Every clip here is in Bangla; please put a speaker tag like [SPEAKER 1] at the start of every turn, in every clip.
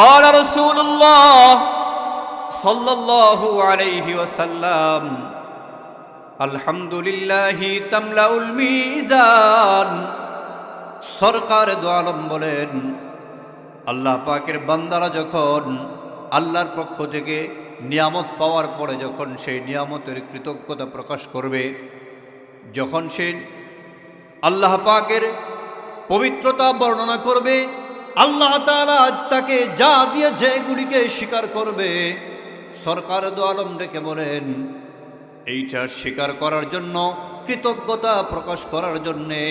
[SPEAKER 1] قال رسول الله صلى الله عليه وسلم الحمد لله تملا الميزان সরকার দোয়ালম বলেন আল্লাহ পাকের বান্দারা যখন আল্লাহর পক্ষ থেকে নিয়ামত পাওয়ার পরে যখন সেই নিয়ামতের কৃতজ্ঞতা প্রকাশ করবে যখন সে আল্লাহ পাকের পবিত্রতা বর্ণনা করবে আল্লাহ তাকে যা দিয়েছে এগুলিকে স্বীকার করবে সরকার দো আলম ডেকে বলেন এইটা স্বীকার করার জন্য কৃতজ্ঞতা প্রকাশ করার জন্যে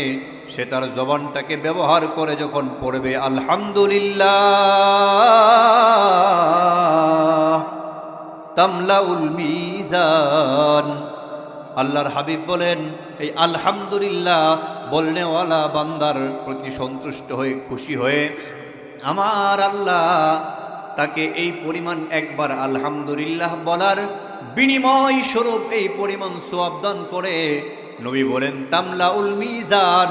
[SPEAKER 1] সে তার জবানটাকে ব্যবহার করে যখন পড়বে আলহামদুলিল্লাহ তামলা মিজান আল্লাহর হাবিব বলেন এই আলহামদুলিল্লাহ বলনেওয়ালা বান্দার প্রতি সন্তুষ্ট হয়ে খুশি হয়ে আমার আল্লাহ তাকে এই পরিমাণ একবার আলহামদুলিল্লাহ বলার বিনিময় স্বরূপ এই পরিমাণ সোয়াবদান করে নবী বলেন তামলা উল মিজান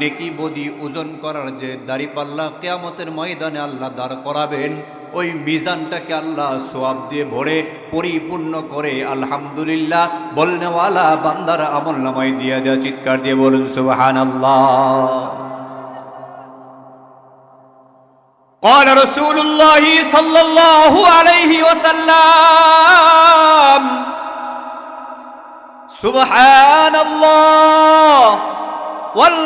[SPEAKER 1] নেকি বদি ওজন করার যে দাড়িপাল্লা কেয়ামতের ময়দানে আল্লাহ দাঁড় করাবেন ওই মিজানটাকে আল্লাহ সোয়াব দিয়ে ভরে পরিপূর্ণ করে আলহামদুলিল্লাহ বলনেওয়ালা বান্দার আমল নামায় দিয়া দেওয়া চিৎকার দিয়ে বলুন সুবাহান আল্লাহ قال رسول الله صلى الله عليه وسلم আল্লাহর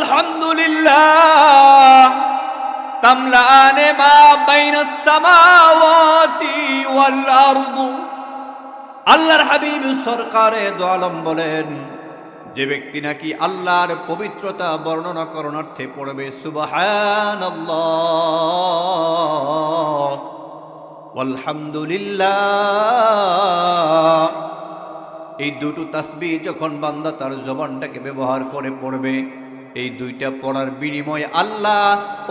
[SPEAKER 1] হাবিব সরকারে দোয়ালম বলেন যে ব্যক্তি নাকি আল্লাহর পবিত্রতা বর্ণনা করণার্থে পড়বে সুবাহান আলহামদুলিল্লাহ এই দুটো তাসবি যখন বান্দা তার জবানটাকে ব্যবহার করে পড়বে এই দুইটা পড়ার বিনিময়ে আল্লাহ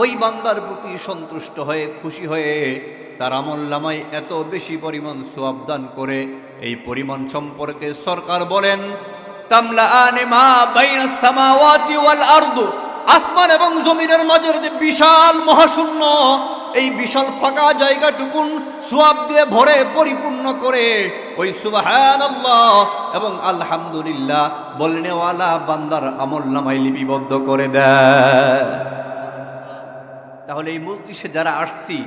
[SPEAKER 1] ওই বান্দার প্রতি সন্তুষ্ট হয়ে খুশি হয়ে তার আমল্লামায় এত বেশি পরিমাণ সোয়াবদান করে এই পরিমাণ সম্পর্কে সরকার বলেন আসমান এবং জমিনের মাঝে বিশাল মহাশূন্য এই বিশাল ফাঁকা জায়গাটুকুন সোয়াব দিয়ে ভরে পরিপূর্ণ করে ওই সুবাহান এবং আলহামদুলিল্লাহ বলনেওয়ালা বান্দার আমল নামাই লিপিবদ্ধ করে দেয় তাহলে এই মজলিসে যারা আসছি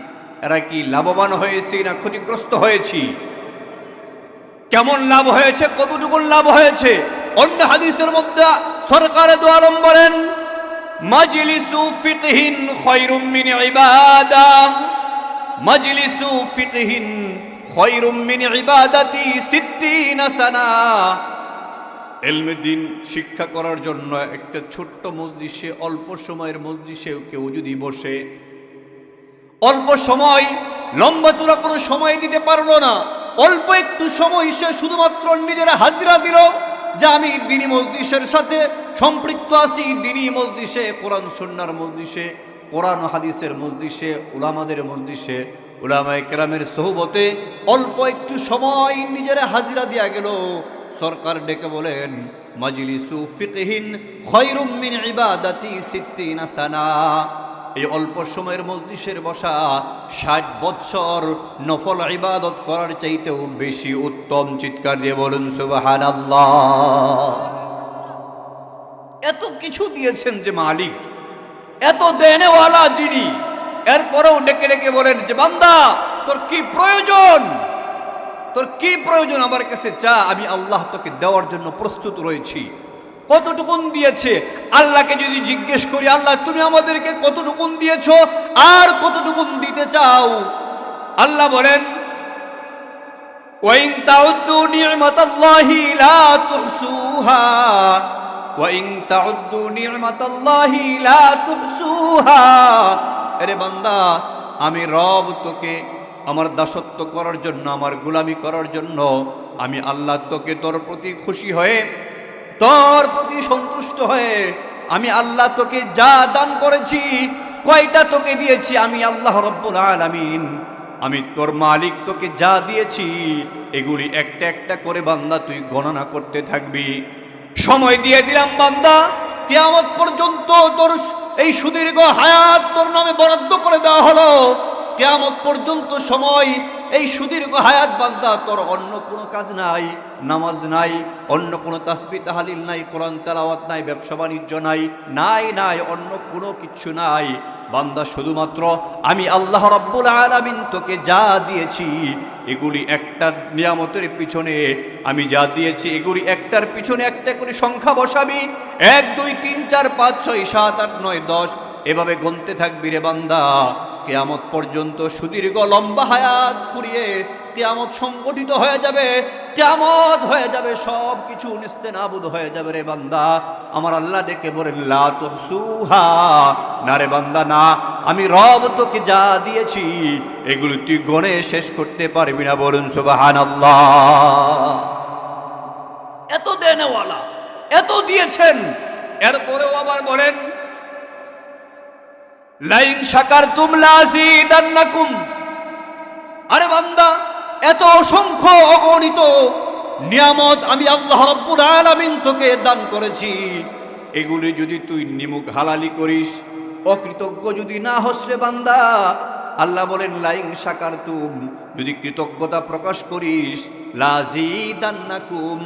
[SPEAKER 1] এরা কি লাভবান হয়েছি না ক্ষতিগ্রস্ত হয়েছি কেমন লাভ হয়েছে কতটুকুন লাভ হয়েছে অন্য হাদিসের মধ্যে সরকারে দোয়ালম বলেন মজলিসু ফিতহিন খৈরুম মিন ইবাদা মজলিসু ফিতহিন খৈরুম মিন ইবাদাতি সিদ্দিন সানা এলমেদিন শিক্ষা করার জন্য একটা ছোট্ট মসজিষে অল্প সময়ের মসজিষে কেউ যদি বসে অল্প সময় লম্বা চূড়া কোনো সময় দিতে পারলো না অল্প একটু সময় সে শুধুমাত্র নিজেরা হাজিরা দিল যে আমি দিনী মজলিসের সাথে সম্পৃক্ত আছি দিনী মজলিসে কোরআন সন্ন্যার মজলিসে কোরআন হাদিসের মজলিসে উলামাদের মজলিসে উলামায় কেরামের সহবতে অল্প একটু সময় নিজের হাজিরা দিয়া গেল সরকার ডেকে বলেন মাজিলিসু ফিকহীন খৈরুমিন ইবাদাতি সিদ্দিন আসানা এই অল্প সময়ের মজলিসের বসা ষাট বৎসর নফল ইবাদত করার চাইতেও বেশি উত্তম চিৎকার দিয়ে বলুন সুবাহান এত কিছু দিয়েছেন যে মালিক এত দেনেওয়ালা যিনি এরপরেও ডেকে ডেকে বলেন যে বান্দা তোর কি প্রয়োজন তোর কি প্রয়োজন আমার কাছে চা আমি আল্লাহ তোকে দেওয়ার জন্য প্রস্তুত রয়েছি কতটুকুন দিয়েছে আল্লাহকে যদি জিজ্ঞেস করি আল্লাহ তুমি আমাদেরকে কতটুকুন দিয়েছ আর কতটুকুন দিতে চাও আল্লাহ বলেন আরে বান্দা আমি রব তোকে আমার দাসত্ব করার জন্য আমার গুলামি করার জন্য আমি আল্লাহ তোকে তোর প্রতি খুশি হয়ে তোর প্রতি সন্তুষ্ট হয়ে আমি আল্লাহ তোকে যা দান করেছি কয়টা তোকে দিয়েছি আমি আল্লাহ রব্বুল আলামিন আমি তোর মালিক তোকে যা দিয়েছি এগুলি একটা একটা করে বান্দা তুই গণনা করতে থাকবি সময় দিয়ে দিলাম বান্দা কেয়ামত পর্যন্ত তোর এই সুদীর্ঘ হায়াত তোর নামে বরাদ্দ করে দেওয়া হলো কেয়ামত পর্যন্ত সময় এই সুদীর্ঘ হায়াত বাগদা তোর অন্য কোনো কাজ নাই নামাজ নাই অন্য কোনো তাসবি তাহালিল নাই কোরআন তালাওয়াত নাই ব্যবসা বাণিজ্য নাই নাই নাই অন্য কোনো কিছু নাই বান্দা শুধুমাত্র আমি আল্লাহ রব্বুল আলামিন তোকে যা দিয়েছি এগুলি একটা নিয়ামতের পিছনে আমি যা দিয়েছি এগুলি একটার পিছনে একটা করে সংখ্যা বসাবি এক দুই তিন চার পাঁচ ছয় সাত আট নয় দশ এভাবে গুনতে থাকবি রে বান্দা কেয়ামত পর্যন্ত সুদীর্ঘ লম্বা হায়াত ফুরিয়ে কেয়ামত সংগঠিত হয়ে যাবে কেয়ামত হয়ে যাবে সব কিছু নিস্তে নাবুদ হয়ে যাবে রে বান্দা আমার আল্লাহ দেখে বলেন লা তো সুহা না রে বান্দা না আমি রব তোকে যা দিয়েছি এগুলো তুই গণে শেষ করতে পারবি না বরুন সুবাহান আল্লাহ এত দেনওয়ালা এত দিয়েছেন এরপরেও আবার বলেন লাইং সাকার তুম লাজিদান্নাকুম আরে বান্দা এত অসংখ্য অগণিত নিয়ামত আমি আল্লাহ রব্বুল আলামিন তোকে দান করেছি এগুলি যদি তুই নিমুখ হালালি করিস অকৃতজ্ঞ যদি না হসরে বান্দা আল্লাহ বলেন লাইং সাকার তুম যদি কৃতজ্ঞতা প্রকাশ করিস লাজি লাজিদান্নাকুম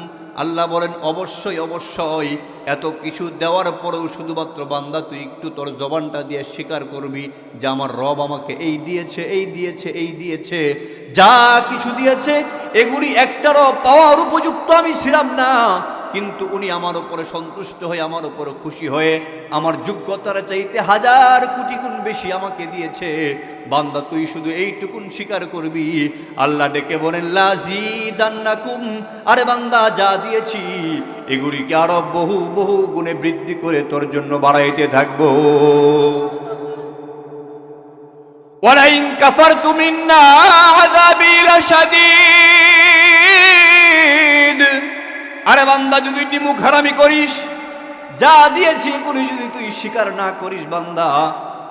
[SPEAKER 1] আল্লাহ বলেন অবশ্যই অবশ্যই এত কিছু দেওয়ার পরেও শুধুমাত্র বান্দা তুই একটু তোর জবানটা দিয়ে স্বীকার করবি যে আমার রব আমাকে এই দিয়েছে এই দিয়েছে এই দিয়েছে যা কিছু দিয়েছে এগুলি একটারও পাওয়ার উপযুক্ত আমি ছিলাম না কিন্তু উনি আমার উপরে সন্তুষ্ট হয়ে আমার উপরে খুশি হয়ে আমার যোগ্যতার চাইতে হাজার কোটি গুণ বেশি আমাকে দিয়েছে বান্দা তুই শুধু এইটুকুন স্বীকার করবি আল্লাহ ডেকে বলেন লাজি দান্নাকুম আরে বান্দা যা দিয়েছি এগুলিকে আরো বহু বহু গুণে বৃদ্ধি করে তোর জন্য বাড়াইতে থাকবো ওয়ালাইন কাফার তুমিন্না আযাবি লাশাদীদ আরে বান্দা যদি তুই মুখ হারামি করিস যা দিয়েছি এগুলি যদি তুই স্বীকার না করিস বান্দা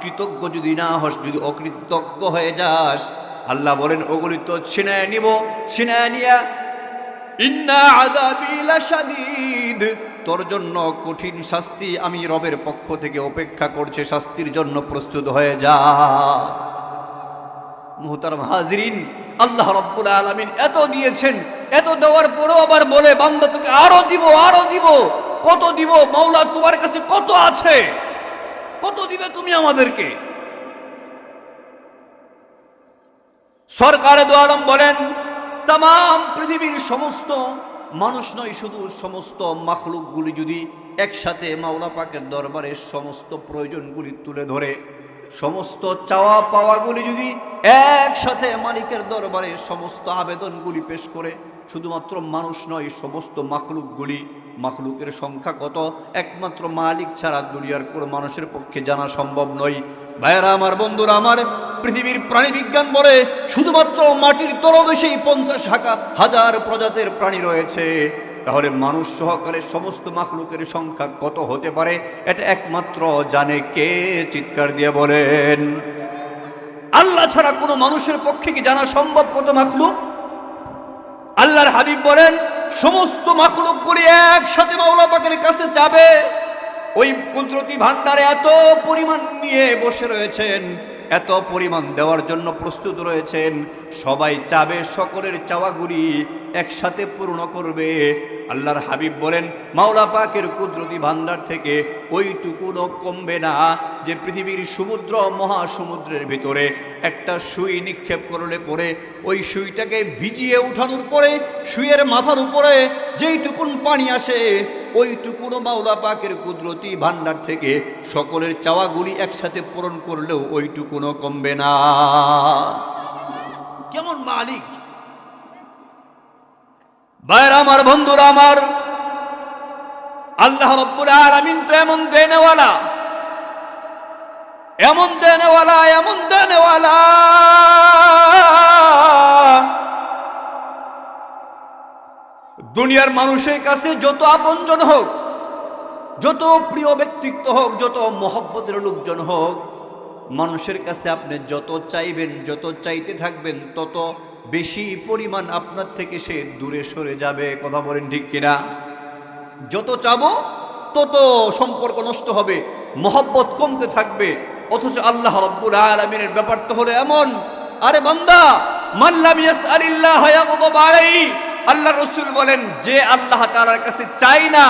[SPEAKER 1] কৃতজ্ঞ যদি না হস যদি অকৃতজ্ঞ হয়ে যাস আল্লাহ বলেন ওগুলি তো ছিনায় নিব ছিনায় নিয়া ইন্না আদাবিলা সাদিদ তোর জন্য কঠিন শাস্তি আমি রবের পক্ষ থেকে অপেক্ষা করছে শাস্তির জন্য প্রস্তুত হয়ে যা মুহতারম হাজরিন আল্লাহ রব্বুল আলমিন এত দিয়েছেন এত দেওয়ার পরেও আবার বলে বান্দা তোকে আরো দিব আরো দিব কত দিব মৌলা তোমার কাছে কত আছে কত দিবে তুমি আমাদেরকে সরকারে দোয়ারম বলেন তাম পৃথিবীর সমস্ত মানুষ নয় শুধু সমস্ত মাখলুকগুলি যদি একসাথে মাওলা পাকের দরবারের সমস্ত প্রয়োজনগুলি তুলে ধরে সমস্ত চাওয়া পাওয়াগুলি যদি একসাথে মালিকের দরবারে সমস্ত আবেদনগুলি পেশ করে শুধুমাত্র মানুষ নয় সমস্ত মাখলুকগুলি মাখলুকের সংখ্যা কত একমাত্র মালিক ছাড়া দুনিয়ার কোনো মানুষের পক্ষে জানা সম্ভব নয় ভাইয়েরা আমার বন্ধুরা আমার পৃথিবীর প্রাণীবিজ্ঞান বলে শুধুমাত্র মাটির তরদেশেই পঞ্চাশ হাজার প্রজাতির প্রাণী রয়েছে তাহলে মানুষ সহকারে সমস্ত মাখলুকের সংখ্যা কত হতে পারে এটা একমাত্র জানে কে চিৎকার দিয়ে বলেন আল্লাহ ছাড়া কোনো মানুষের পক্ষে কি জানা সম্ভব কত মাখলুক আল্লাহর হাবিব বলেন সমস্ত মাখলুক করে একসাথে মাওলা পাকের কাছে যাবে ওই কুদরতি ভান্ডারে এত পরিমাণ নিয়ে বসে রয়েছেন এত পরিমাণ দেওয়ার জন্য প্রস্তুত রয়েছেন সবাই চাবে সকলের চাওয়াগুলি একসাথে পূর্ণ করবে আল্লাহর হাবিব বলেন মাওলা পাকের কুদরতি ভান্ডার থেকে ওইটুকুনও কমবে না যে পৃথিবীর সমুদ্র মহাসমুদ্রের ভিতরে একটা সুই নিক্ষেপ করলে পরে ওই সুইটাকে ভিজিয়ে উঠানোর পরে সুইয়ের মাথার উপরে যেইটুকুন পানি আসে ওইটুকুনও মাওলা পাকের কুদরতি ভান্ডার থেকে সকলের চাওয়াগুলি একসাথে পূরণ করলেও ওইটুকুনও কমবে না কেমন মালিক বাইর আমার বন্ধুরা আমার আল্লাহ রব্বুল আলমিন তো এমন দেনেওয়ালা এমন দেনেওয়ালা এমন দেনেওয়ালা দুনিয়ার মানুষের কাছে যত আপনজন হোক যত প্রিয় ব্যক্তিত্ব হোক যত মহব্বতের লোকজন হোক মানুষের কাছে আপনি যত চাইবেন যত চাইতে থাকবেন তত বেশি পরিমাণ আপনার থেকে সে দূরে সরে যাবে কথা বলেন ঠিক কিনা যত চাবো তত সম্পর্ক নষ্ট হবে মহব্বত কমতে থাকবে অথচ আল্লাহ রব্বুল আলমিনের ব্যাপার তো হলো এমন আরে বান্দা আল্লাহ রসুল বলেন যে আল্লাহ তালার কাছে চাই না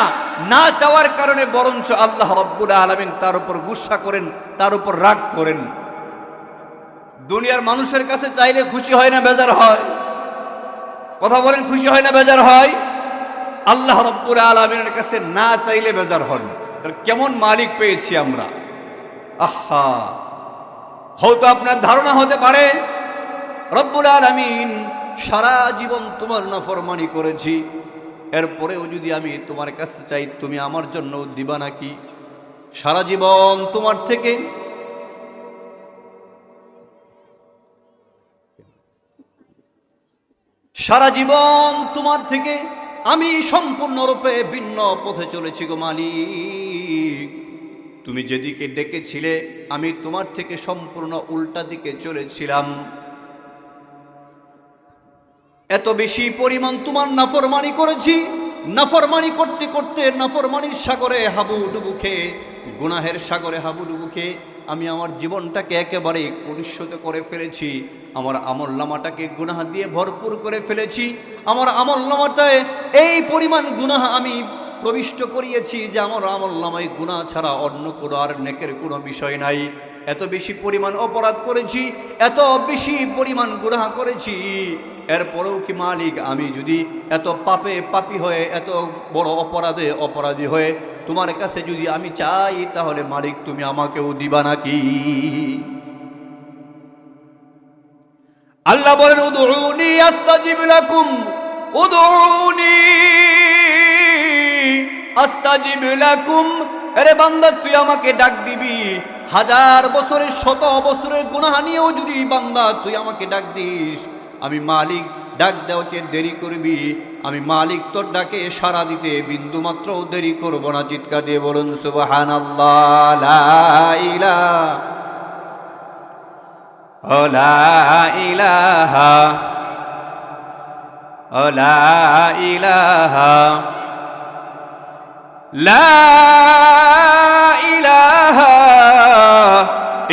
[SPEAKER 1] না চাওয়ার কারণে বরঞ্চ আল্লাহ রব্বুল আলমিন তার উপর গুসা করেন তার উপর রাগ করেন দুনিয়ার মানুষের কাছে চাইলে খুশি হয় না বেজার হয় কথা বলেন খুশি হয় না বেজার হয় আল্লাহ রব্বুল আলমিনের কাছে না চাইলে বেজার হন কেমন মালিক পেয়েছি আমরা আহা হয়তো আপনার ধারণা হতে পারে রব্বুল আলমিন সারা জীবন তোমার নাফরমানি করেছি এরপরেও যদি আমি তোমার কাছে চাই তুমি আমার জন্য দিবা নাকি সারা জীবন তোমার থেকে সারা জীবন তোমার থেকে আমি সম্পূর্ণরূপে ভিন্ন পথে চলেছি গো মালিক তুমি যেদিকে ডেকেছিলে আমি তোমার থেকে সম্পূর্ণ উল্টা দিকে চলেছিলাম এত বেশি পরিমাণ তোমার নাফরমানি করেছি নাফরমানি করতে করতে নাফরমানির সাগরে হাবু ডুবু খেয়ে গুনাহের সাগরে খেয়ে আমি আমার জীবনটাকে একেবারে কলুষিত করে ফেলেছি আমার আমল নামাটাকে গুনাহা দিয়ে ভরপুর করে ফেলেছি আমার আমল নামাটায় এই পরিমাণ গুনাহা আমি প্রবিষ্ট করিয়েছি যে আমার আমল নামায় গুণা ছাড়া অন্য কোনো আর নেকের কোনো বিষয় নাই এত বেশি পরিমাণ অপরাধ করেছি এত বেশি পরিমাণ গুনাহ করেছি এরপরেও কি মালিক আমি যদি এত পাপে পাপি হয়ে এত বড় অপরাধে অপরাধী হয়ে তোমার কাছে যদি আমি চাই তাহলে মালিক তুমি আমাকেও দিবা নাকি আল্লাহ বলেন উদৌনি আস্তা জিবিলাকুম উদৌনি আস্তা জিবিলাকুম এরে বান্দা তুই আমাকে ডাক দিবি হাজার বছরের শত বছরের গুনাহ নিয়েও যদি বান্দা তুই আমাকে ডাক দিস আমি মালিক ডাক দেওয়াতে দেরি করবি আমি মালিক তোর ডাকে সারা দিতে বিন্দুমাত্র দেরি করবো না চিৎকার দিয়ে বলুন সুবাহান ইলাহা ইলাহা ইলাহা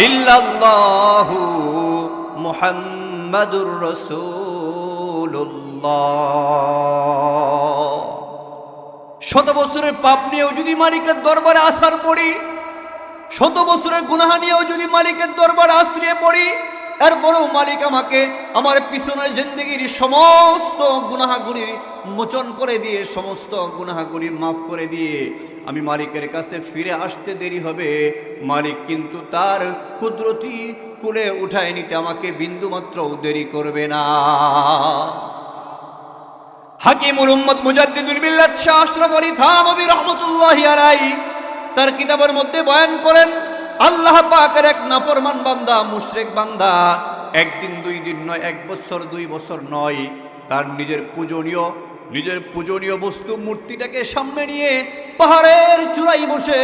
[SPEAKER 1] ইল্লাল্লাহু শত বছরের পাপ নিয়েও যদি মালিকের দরবারে আসার পড়ি শত বছরের গুনাহা নিয়েও যদি মালিকের দরবারে আশ্রিয়ে পড়ি এর বড় মালিক আমাকে আমার পিছনে জিন্দগির সমস্ত গুনাহাগুলি মোচন করে দিয়ে সমস্ত গুনাহাগুলি মাফ করে দিয়ে আমি মালিকের কাছে ফিরে আসতে দেরি হবে মালিক কিন্তু তার কুদরতি কুলে উঠায় নিতে আমাকে বিন্দুমাত্রও দেরি করবে না হাকিমুল উম্মদ মুজাদ্দিদুল মিল্লাত শাহ আশরাফ আলী থানবী রহমতুল্লাহ আলাই তার কিতাবের মধ্যে বয়ান করেন আল্লাহ পাকের এক নাফরমান বান্দা মুশরেক বান্দা একদিন দুই দিন নয় এক বছর দুই বছর নয় তার নিজের পূজনীয় নিজের পূজনীয় বস্তু মূর্তিটাকে সামনে নিয়ে পাহাড়ের চূড়াই বসে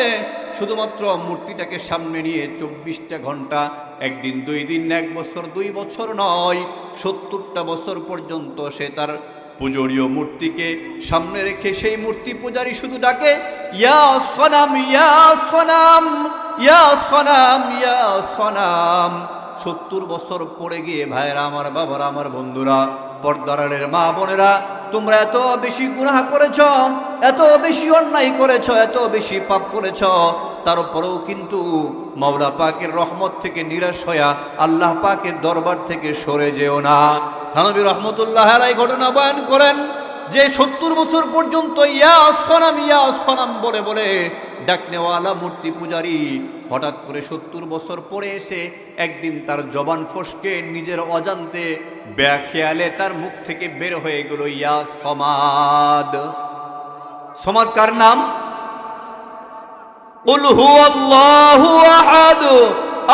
[SPEAKER 1] শুধুমাত্র মূর্তিটাকে সামনে নিয়ে চব্বিশটা ঘন্টা একদিন দুই দিন এক বছর দুই বছর নয় সত্তরটা বছর পর্যন্ত সে তার পুজোরীয় মূর্তিকে সামনে রেখে সেই মূর্তি পূজারি শুধু ডাকে ইয়া সনাম ইয়া সনাম ইয়া সনাম ইয়া সনাম সত্তর বছর পড়ে গিয়ে ভাইরা আমার বাবার আমার বন্ধুরা পর্দারের মা বোনেরা তোমরা এত বেশি গুনাহ করেছ এত বেশি অন্যায় করেছ এত বেশি পাপ করেছ তারপরেও কিন্তু মাওলা পাকের রহমত থেকে নিরাশ হয়া আল্লাহ পাকের দরবার থেকে সরে যেও না থানবী রহমতুল্লাহ আলাই ঘটনা বয়ান করেন যে সত্তর বছর পর্যন্ত ইয়া অসনাম ইয়া অসনাম বলে বলে ডাকনেওয়ালা মূর্তি পূজারি হঠাৎ করে সত্তর বছর পরে এসে একদিন তার জবান ফসকে নিজের অজান্তে ব্যাখেয়ালে তার মুখ থেকে বের হয়ে গেল ইয়া সমাদ সমাদ কার নাম قل هو الله احد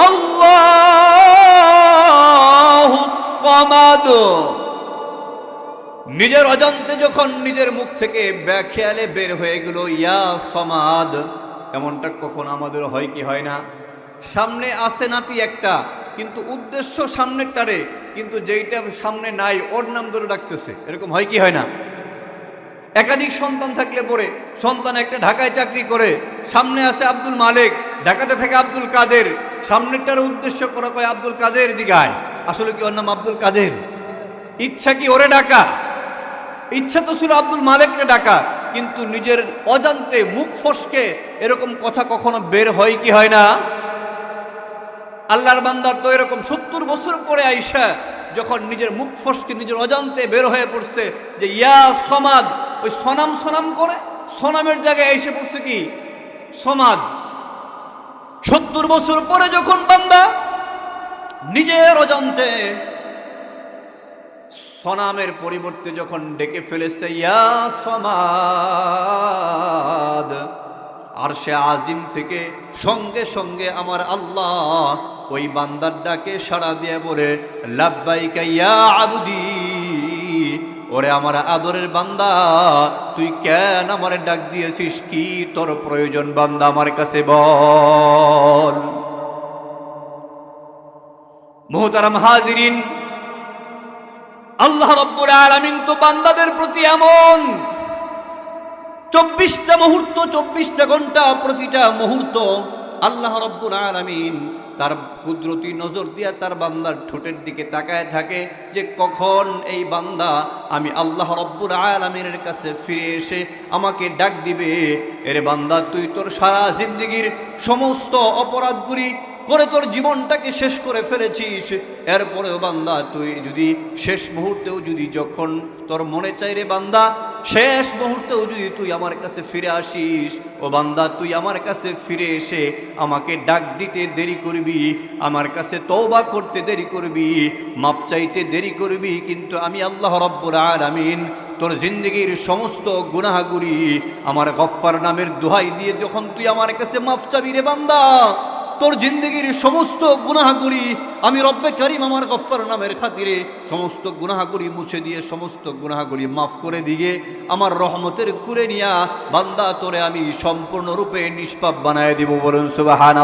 [SPEAKER 1] الله الصمد নিজের অজান্তে যখন নিজের মুখ থেকে ব্যাখেয়ালে বের হয়ে গেল ইয়া সমাদ এমনটা কখন আমাদের হয় কি হয় না সামনে আসে নাতি একটা কিন্তু উদ্দেশ্য সামনেরটারে কিন্তু যেইটা সামনে নাই ওর নাম ধরে ডাকতেছে এরকম হয় কি হয় না একাধিক সন্তান থাকলে পরে সন্তান একটা ঢাকায় চাকরি করে সামনে আছে আব্দুল মালিক ঢাকাতে থাকে আব্দুল কাদের সামনেরটার উদ্দেশ্য করা কয় আব্দুল কাদের দিঘায় আসলে কি ওর নাম আব্দুল কাদের ইচ্ছা কি ওরে ডাকা ইচ্ছা তো ছিল আব্দুল মালিককে ডাকা কিন্তু নিজের অজান্তে মুখ ফসকে এরকম কথা কখনো বের হয় কি হয় না আল্লাহর বান্দার তো এরকম সত্তর বছর পরে আইসা যখন নিজের মুখ ফসকে নিজের অজান্তে বের হয়ে পড়ছে যে ইয়া সমাদ ওই সনাম সনাম করে সনামের জায়গায় এসে পড়ছে কি সমাদ সত্তর বছর পরে যখন বান্দা নিজের অজান্তে সনামের পরিবর্তে যখন ডেকে ফেলেছে ইয়া সমাদ আর সে আজিম থেকে সঙ্গে সঙ্গে আমার আল্লাহ ওই বান্দার ডাকে সাড়া দিয়ে বলে লাভবাইকা ইয়া আবুদি ওরে আমার আদরের বান্দা তুই কেন আমার ডাক দিয়েছিস কি তোর প্রয়োজন বান্দা আমার কাছে বল মোহতারাম হাজিরিন আল্লাহ আর আমিন তো বান্দাদের প্রতি এমন চব্বিশটা মুহূর্ত চব্বিশটা ঘন্টা প্রতিটা মুহূর্ত আল্লাহ আর আমিন তার কুদরতি নজর দিয়া তার বান্দার ঠোঁটের দিকে তাকায় থাকে যে কখন এই বান্দা আমি আল্লাহ রব্বুল আলমিনের কাছে ফিরে এসে আমাকে ডাক দিবে এর বান্দা তুই তোর সারা জিন্দিগির সমস্ত অপরাধগুলি করে তোর জীবনটাকে শেষ করে ফেলেছিস এরপরেও বান্দা তুই যদি শেষ মুহূর্তেও যদি যখন তোর মনে চাই রে বান্দা শেষ মুহূর্তেও যদি তুই আমার কাছে ফিরে আসিস ও বান্দা তুই আমার কাছে ফিরে এসে আমাকে ডাক দিতে দেরি করবি আমার কাছে তওবা করতে দেরি করবি মাপ চাইতে দেরি করবি কিন্তু আমি আল্লাহ রব্বুর আমিন তোর জিন্দগির সমস্ত গুনাহাগুরি আমার গফ্ফার নামের দোহাই দিয়ে যখন তুই আমার কাছে মাফ চাবি রে বান্দা তোর জিন্দগির সমস্ত গুনাহাগুলি আমি রব্বে করিম আমার গফ্ফার নামের খাতিরে সমস্ত গুনাহাগুলি মুছে দিয়ে সমস্ত গুনাহাগুলি মাফ করে দিয়ে আমার রহমতের কুরে নিয়া বান্দা তোরে আমি সম্পূর্ণরূপে নিষ্পাপ বানায় দিব বলুন সুবাহান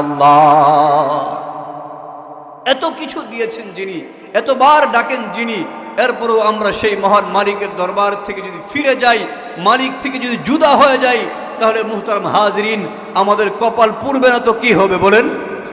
[SPEAKER 1] এত কিছু দিয়েছেন যিনি এতবার ডাকেন যিনি এরপরও আমরা সেই মহান মালিকের দরবার থেকে যদি ফিরে যাই মালিক থেকে যদি জুদা হয়ে যাই তাহলে মুহতারাম হাজরিন আমাদের কপাল পূর্বে না তো কী হবে বলেন